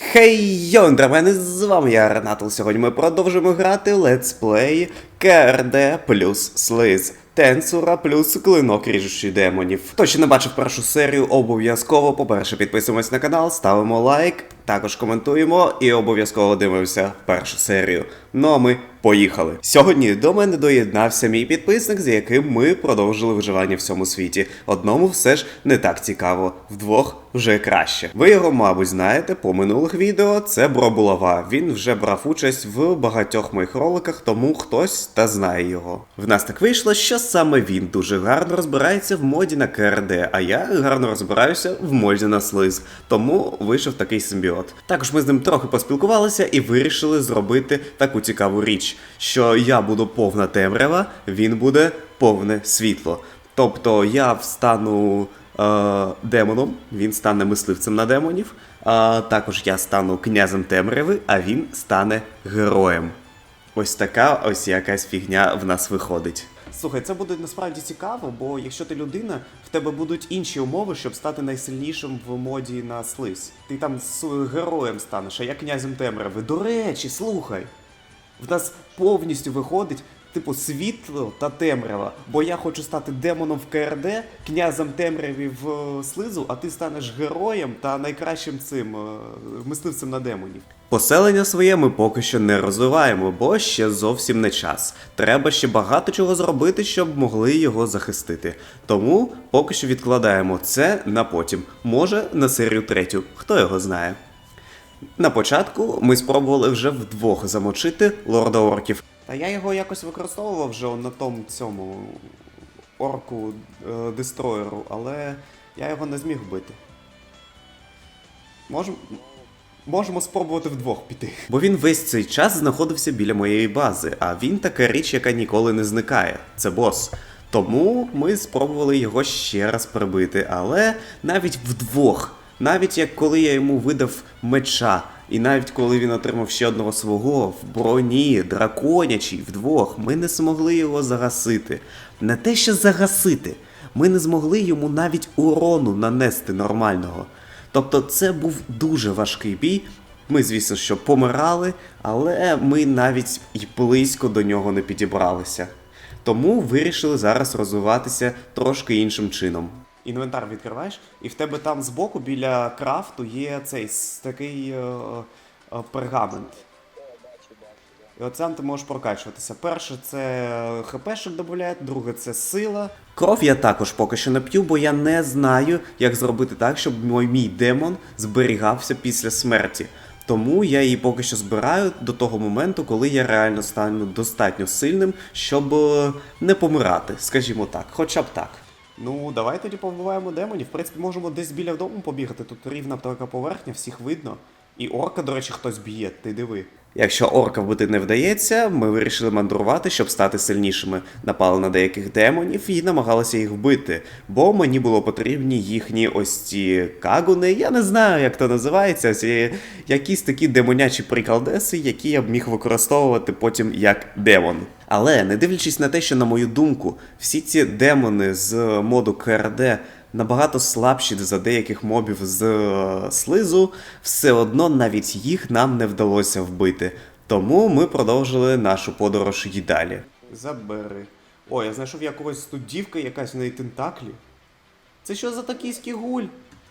Хей, йо, мене з вами я Ренатл. Сьогодні ми продовжуємо грати Play КРД плюс Слиз. Тенсура плюс клинок ріжущий демонів. Хто ще не бачив першу серію, обов'язково, по-перше, підписуємось на канал, ставимо лайк, також коментуємо і обов'язково дивимося першу серію. Ну а ми поїхали. Сьогодні до мене доєднався мій підписник, з яким ми продовжили виживання в цьому світі. Одному все ж не так цікаво, вдвох вже краще. Ви його, мабуть, знаєте по минулих відео. Це Бро Булава. Він вже брав участь в багатьох моїх роликах, тому хтось та знає його. В нас так вийшло, що саме він дуже гарно розбирається в моді на КРД, а я гарно розбираюся в моді на слиз. Тому вийшов такий симбіот. Також ми з ним трохи поспілкувалися і вирішили зробити таку цікаву річ, що я буду повна темрява, він буде повне світло. Тобто я встану е, демоном, він стане мисливцем на демонів. А також я стану князем темряви, а він стане героєм. Ось така ось якась фігня в нас виходить. Слухай, це буде насправді цікаво, бо якщо ти людина, в тебе будуть інші умови, щоб стати найсильнішим в моді на слиз. Ти там з героєм станеш, а я князем темряви. До речі, слухай. В нас повністю виходить, типу, світло та темрява. Бо я хочу стати демоном в КРД, князем темряві в е, слизу, а ти станеш героєм та найкращим цим е, мисливцем на демонів. Поселення своє ми поки що не розвиваємо, бо ще зовсім не час. Треба ще багато чого зробити, щоб могли його захистити. Тому поки що відкладаємо це на потім. Може на серію третю, хто його знає. На початку ми спробували вже вдвох замочити лорда орків. Та я його якось використовував вже на тому цьому орку е, дестройеру, але я його не зміг вбити. Можем... Можемо спробувати вдвох піти. Бо він весь цей час знаходився біля моєї бази, а він така річ, яка ніколи не зникає. Це бос. Тому ми спробували його ще раз прибити, але навіть вдвох, навіть як коли я йому видав меча, і навіть коли він отримав ще одного свого в броні, драконячій, вдвох, ми не змогли його загасити. Не те, що загасити, ми не змогли йому навіть урону нанести нормального. Тобто це був дуже важкий бій. Ми, звісно, що помирали, але ми навіть і близько до нього не підібралися. Тому вирішили зараз розвиватися трошки іншим чином. Інвентар відкриваєш, і в тебе там збоку біля крафту є цей такий е, е, пергамент. І от сам ти можеш прокачуватися. Перше це хпшок додає, друге це сила. Кров я також поки що не п'ю, бо я не знаю, як зробити так, щоб мій, мій демон зберігався після смерті. Тому я її поки що збираю до того моменту, коли я реально стану достатньо сильним, щоб е, не помирати, скажімо так, хоча б так. Ну, давай тоді побиваємо демонів. В принципі, можемо десь біля дому побігати. Тут рівна така поверхня, всіх видно. І орка, до речі, хтось б'є, ти диви. Якщо орка вбити не вдається, ми вирішили мандрувати, щоб стати сильнішими. Напали на деяких демонів і намагалися їх вбити, бо мені було потрібні їхні ось ці кагуни. Я не знаю, як то називається. Ці якісь такі демонячі приколдеси, які я б міг використовувати потім як демон. Але не дивлячись на те, що, на мою думку, всі ці демони з моду КРД набагато слабші за деяких мобів з е, слизу, все одно навіть їх нам не вдалося вбити. Тому ми продовжили нашу подорож і далі. Забери. О, я знайшов якогось тут дівка, якась в неї тентаклі. Це що за такий гуль?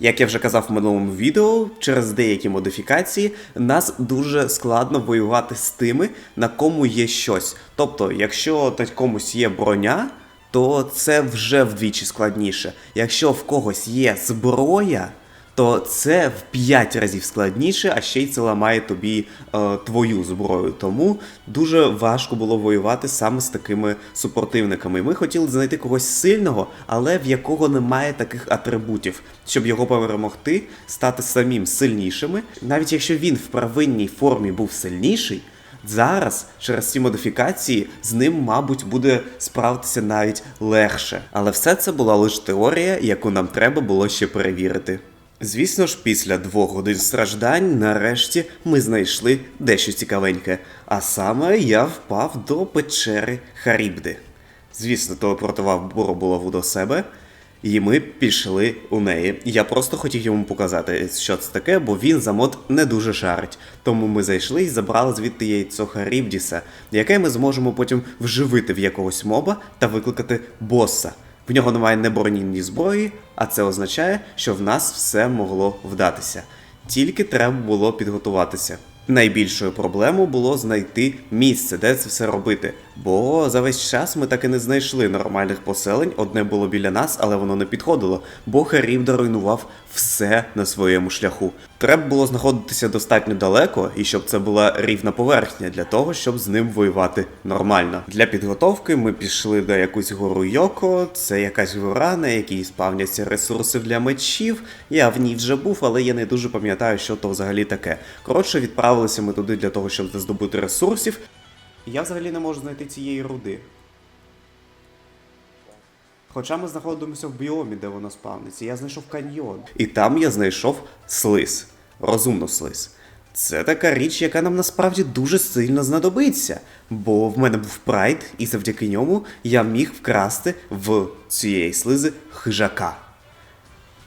Як я вже казав в минулому відео, через деякі модифікації нас дуже складно воювати з тими, на кому є щось. Тобто, якщо комусь є броня, то це вже вдвічі складніше. Якщо в когось є зброя, то це в 5 разів складніше, а ще й це ламає тобі е, твою зброю. Тому дуже важко було воювати саме з такими супротивниками. Ми хотіли знайти когось сильного, але в якого немає таких атрибутів, щоб його перемогти, стати самим сильнішими. Навіть якщо він в первинній формі був сильніший. Зараз через ці модифікації з ним, мабуть, буде справитися навіть легше. Але все це була лише теорія, яку нам треба було ще перевірити. Звісно ж, після двох годин страждань, нарешті ми знайшли дещо цікавеньке. А саме я впав до печери Харібди. Звісно, телепортував Боробулаву до себе. І ми пішли у неї. Я просто хотів йому показати, що це таке, бо він за мод не дуже шарить. Тому ми зайшли і забрали звідти яйцо Харібдіса, яке ми зможемо потім вживити в якогось моба та викликати боса. В нього немає ні броні, ні зброї, а це означає, що в нас все могло вдатися. Тільки треба було підготуватися. Найбільшою проблемою було знайти місце, де це все робити. Бо за весь час ми так і не знайшли нормальних поселень. Одне було біля нас, але воно не підходило, бо Харібда руйнував все на своєму шляху. Треба було знаходитися достатньо далеко, і щоб це була рівна поверхня для того, щоб з ним воювати нормально. Для підготовки ми пішли до якусь гору Йоко. Це якась гора, на якій спавняться ресурси для мечів. Я в ній вже був, але я не дуже пам'ятаю, що то взагалі таке. Коротше, відправилися ми туди для того, щоб здобути ресурсів. Я взагалі не можу знайти цієї руди. Хоча ми знаходимося в біомі, де воно спавниться, я знайшов каньйон. І там я знайшов слиз. Розумну слиз. Це така річ, яка нам насправді дуже сильно знадобиться. Бо в мене був прайд, і завдяки ньому я міг вкрасти в цієї слизи хижака.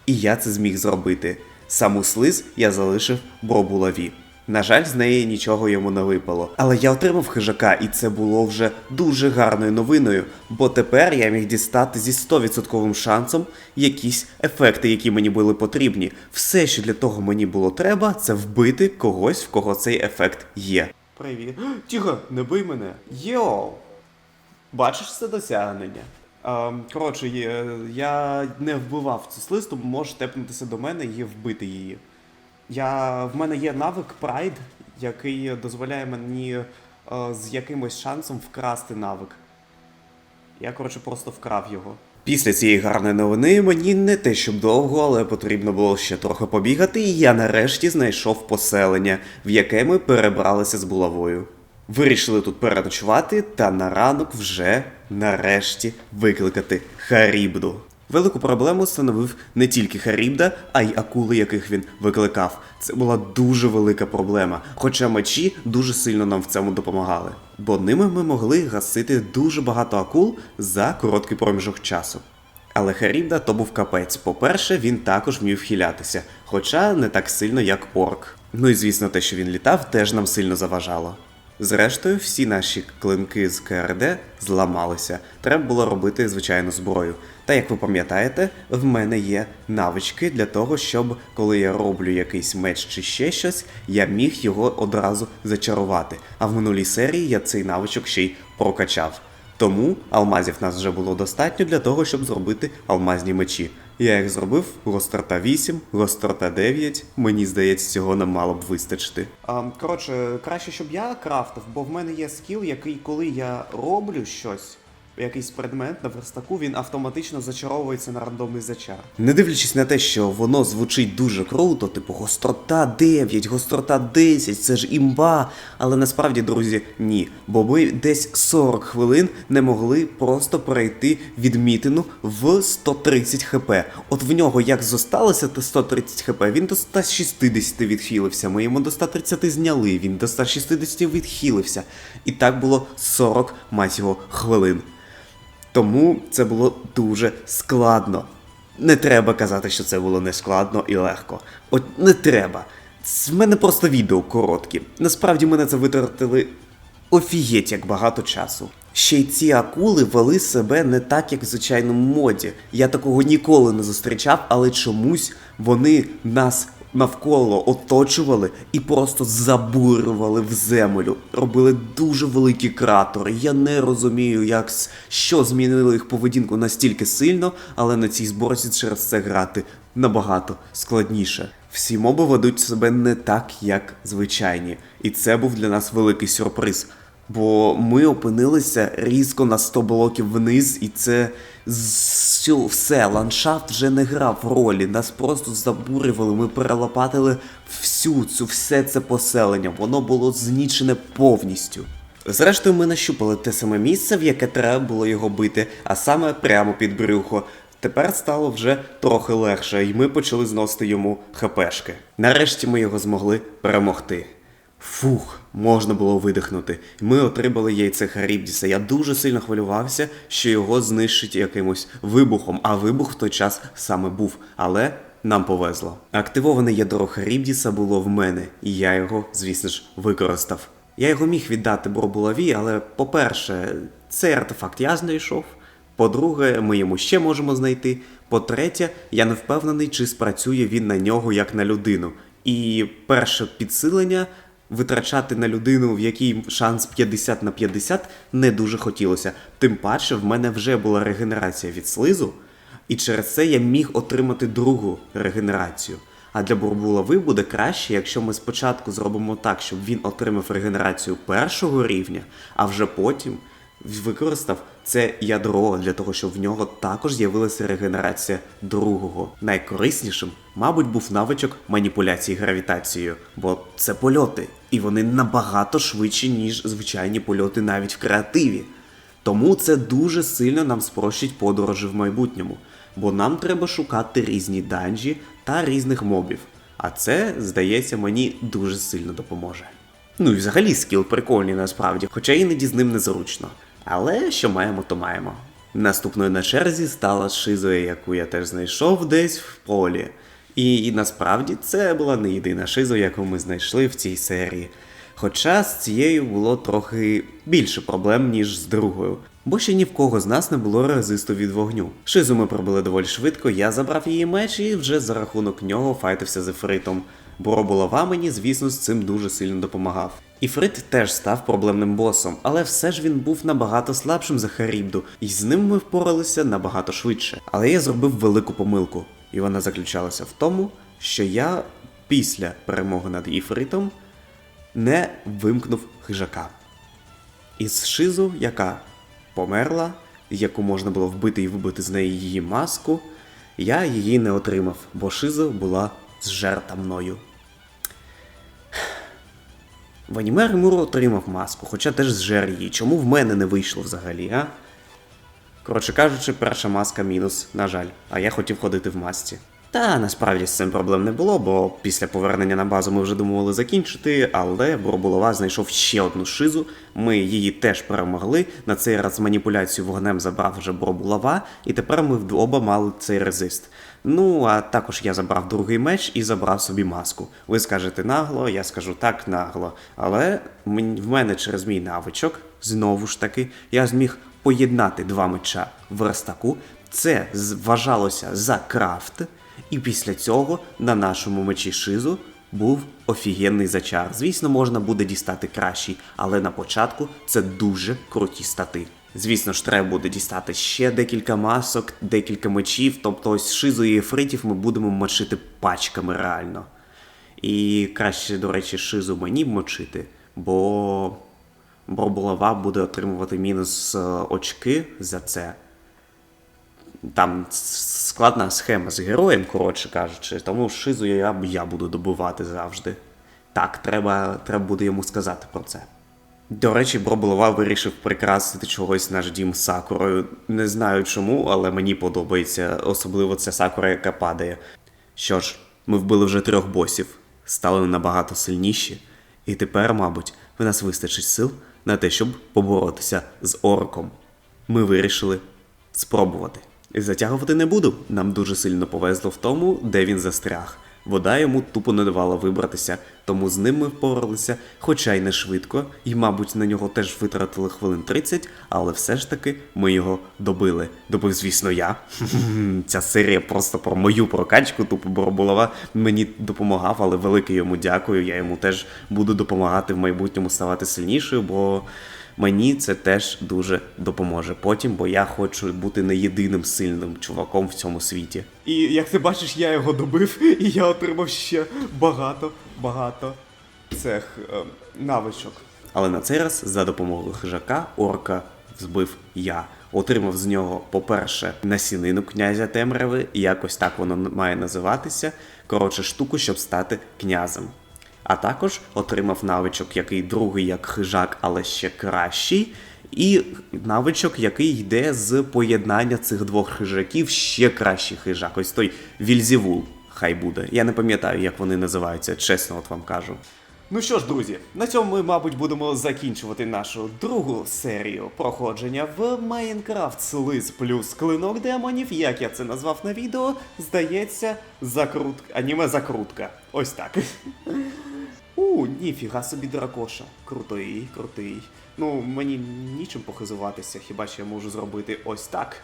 І я це зміг зробити. Саму слиз я залишив бробулаві. На жаль, з неї нічого йому не випало. Але я отримав хижака, і це було вже дуже гарною новиною, бо тепер я міг дістати зі 100% шансом якісь ефекти, які мені були потрібні. Все, що для того мені було треба, це вбити когось, в кого цей ефект є. Привіт. Тихо, не бий мене. Йоу! Бачиш це досягнення? Ем, коротше, я не вбивав цю слиз, тому можеш тепнутися до мене і вбити її. Я, в мене є навик Pride, який дозволяє мені е, з якимось шансом вкрасти навик. Я, коротше, просто вкрав його. Після цієї гарної новини мені не те, щоб довго, але потрібно було ще трохи побігати, і я нарешті знайшов поселення, в яке ми перебралися з булавою. Вирішили тут переночувати та на ранок вже нарешті викликати Харібду. Велику проблему становив не тільки Харібда, а й акули, яких він викликав. Це була дуже велика проблема. Хоча мечі дуже сильно нам в цьому допомагали. Бо ними ми могли гасити дуже багато акул за короткий проміжок часу. Але Харібда то був капець. По-перше, він також вмів хилятися, хоча не так сильно, як орк. Ну і звісно, те, що він літав, теж нам сильно заважало. Зрештою, всі наші клинки з КРД зламалися. Треба було робити звичайну зброю. Та як ви пам'ятаєте, в мене є навички для того, щоб коли я роблю якийсь меч чи ще щось, я міг його одразу зачарувати. А в минулій серії я цей навичок ще й прокачав. Тому алмазів нас вже було достатньо для того, щоб зробити алмазні мечі. Я їх зробив гострота 8, гострота 9. Мені здається, цього нам мало б вистачити. А, коротше, краще, щоб я крафтив, бо в мене є скіл, який, коли я роблю щось, якийсь предмет на верстаку, він автоматично зачаровується на рандомний зачар. Не дивлячись на те, що воно звучить дуже круто, типу гострота 9, гострота 10, це ж імба. Але насправді, друзі, ні. Бо ми десь 40 хвилин не могли просто перейти відмітину в 130 хп. От в нього як зосталося то 130 хп, він до 160 відхилився. Ми йому до 130 зняли, він до 160 відхилився. І так було 40 мать його хвилин. Тому це було дуже складно. Не треба казати, що це було не складно і легко. От не треба. В мене просто відео короткі. Насправді ми на це витратили офігеть як багато часу. Ще й ці акули вели себе не так, як в звичайному моді. Я такого ніколи не зустрічав, але чомусь вони нас навколо оточували і просто забурювали в землю. Робили дуже великі кратери. Я не розумію, як що змінило їх поведінку настільки сильно, але на цій зборці через це грати набагато складніше. Всі моби ведуть себе не так, як звичайні, і це був для нас великий сюрприз. Бо ми опинилися різко на 100 блоків вниз, і це все, ландшафт вже не грав ролі. Нас просто забурювали. Ми перелопатили всю цю все це поселення. Воно було знічене повністю. Зрештою, ми нащупали те саме місце, в яке треба було його бити, а саме прямо під брюхо. Тепер стало вже трохи легше, і ми почали зносити йому хпшки. Нарешті ми його змогли перемогти. Фух, можна було видихнути. Ми отримали яйце Харібдіса. Я дуже сильно хвилювався, що його знищить якимось вибухом, а вибух в той час саме був. Але нам повезло. Активоване ядро Харібдіса було в мене, і я його, звісно ж, використав. Я його міг віддати Бробулаві, але, по-перше, цей артефакт я знайшов. По-друге, ми йому ще можемо знайти. По-третє, я не впевнений, чи спрацює він на нього як на людину. І перше підсилення витрачати на людину, в якій шанс 50 на 50, не дуже хотілося. Тим паче, в мене вже була регенерація від слизу, і через це я міг отримати другу регенерацію. А для Бурбулави буде краще, якщо ми спочатку зробимо так, щоб він отримав регенерацію першого рівня, а вже потім використав це ядро для того, щоб в нього також з'явилася регенерація другого. Найкориснішим, мабуть, був навичок маніпуляції гравітацією, бо це польоти, і вони набагато швидші, ніж звичайні польоти навіть в креативі. Тому це дуже сильно нам спрощить подорожі в майбутньому, бо нам треба шукати різні данжі та різних мобів. А це, здається, мені дуже сильно допоможе. Ну і взагалі скіл прикольний насправді, хоча іноді з ним незручно. Але що маємо, то маємо. Наступною на черзі стала шизоя, яку я теж знайшов десь в полі. І, і насправді це була не єдина шиза, яку ми знайшли в цій серії. Хоча з цією було трохи більше проблем, ніж з другою, бо ще ні в кого з нас не було резисту від вогню. Шизу ми пробили доволі швидко, я забрав її меч і вже за рахунок нього файтився з Ефритом. Бо Роболова мені, звісно, з цим дуже сильно допомагав. Іфрит теж став проблемним босом, але все ж він був набагато слабшим за Харібду, і з ним ми впоралися набагато швидше. Але я зробив велику помилку, і вона заключалася в тому, що я після перемоги над Іфритом не вимкнув хижака. Із шизу, яка померла, яку можна було вбити і вибити з неї її маску, я її не отримав, бо шиза була зжерта мною. В аніме Римуро отримав маску, хоча теж зжер її. Чому в мене не вийшло взагалі, а? Коротше кажучи, перша маска мінус, на жаль, а я хотів ходити в масці. Та насправді з цим проблем не було, бо після повернення на базу ми вже думали закінчити, але Бробулова знайшов ще одну шизу. Ми її теж перемогли. На цей раз маніпуляцію вогнем забрав вже Бробулова, і тепер ми вдоба мали цей резист. Ну, а також я забрав другий меч і забрав собі маску. Ви скажете нагло, я скажу так нагло. Але в мене через мій навичок, знову ж таки, я зміг поєднати два меча в верстаку. Це вважалося за крафт. І після цього на нашому мечі шизу був офігенний зачар. Звісно, можна буде дістати кращий, але на початку це дуже круті стати. Звісно ж, треба буде дістати ще декілька масок, декілька мечів, тобто ось шизу і ефритів ми будемо мочити пачками реально. І краще, до речі, шизу мені мочити, бо Бробулава буде отримувати мінус е, очки за це там складна схема з героєм, коротше кажучи, тому шизу я, я буду добувати завжди. Так, треба, треба буде йому сказати про це. До речі, Броболова вирішив прикрасити чогось наш дім сакурою. Не знаю чому, але мені подобається, особливо ця сакура, яка падає. Що ж, ми вбили вже трьох босів, стали набагато сильніші, і тепер, мабуть, в нас вистачить сил на те, щоб поборотися з орком. Ми вирішили спробувати. Затягувати не буду. Нам дуже сильно повезло в тому, де він застряг. Вода йому тупо не давала вибратися, тому з ним ми впоралися, хоча й не швидко, і, мабуть, на нього теж витратили хвилин 30, але все ж таки ми його добили. Добив, звісно, я. Ця серія просто про мою прокачку, тупо Боробулова мені допомагав, але велике йому дякую. Я йому теж буду допомагати в майбутньому ставати сильнішою, бо мені це теж дуже допоможе потім, бо я хочу бути не єдиним сильним чуваком в цьому світі. І як ти бачиш, я його добив, і я отримав ще багато, багато цих е, навичок. Але на цей раз за допомогою хижака орка збив я. Отримав з нього, по-перше, насінину князя темряви, якось так воно має називатися. Коротше, штуку, щоб стати князем. А також отримав навичок, який другий як хижак, але ще кращий. І навичок, який йде з поєднання цих двох хижаків, ще кращий хижак. Ось той Вільзівул, хай буде. Я не пам'ятаю, як вони називаються, чесно от вам кажу. Ну що ж, друзі, на цьому ми, мабуть, будемо закінчувати нашу другу серію проходження в Майнкрафт Слиз плюс клинок демонів, як я це назвав на відео, здається, закрутка. Аніме закрутка. Ось так. У, ніфіга собі дракоша. Крутий, крутий. Ну, мені нічим похизуватися, хіба що я можу зробити ось так.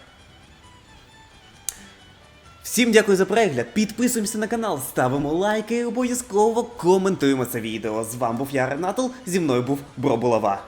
Всім дякую за перегляд. Підписуємося на канал, ставимо лайки і обов'язково коментуємо це відео. З вами був я Ренатл, зі мною був Бро Булава.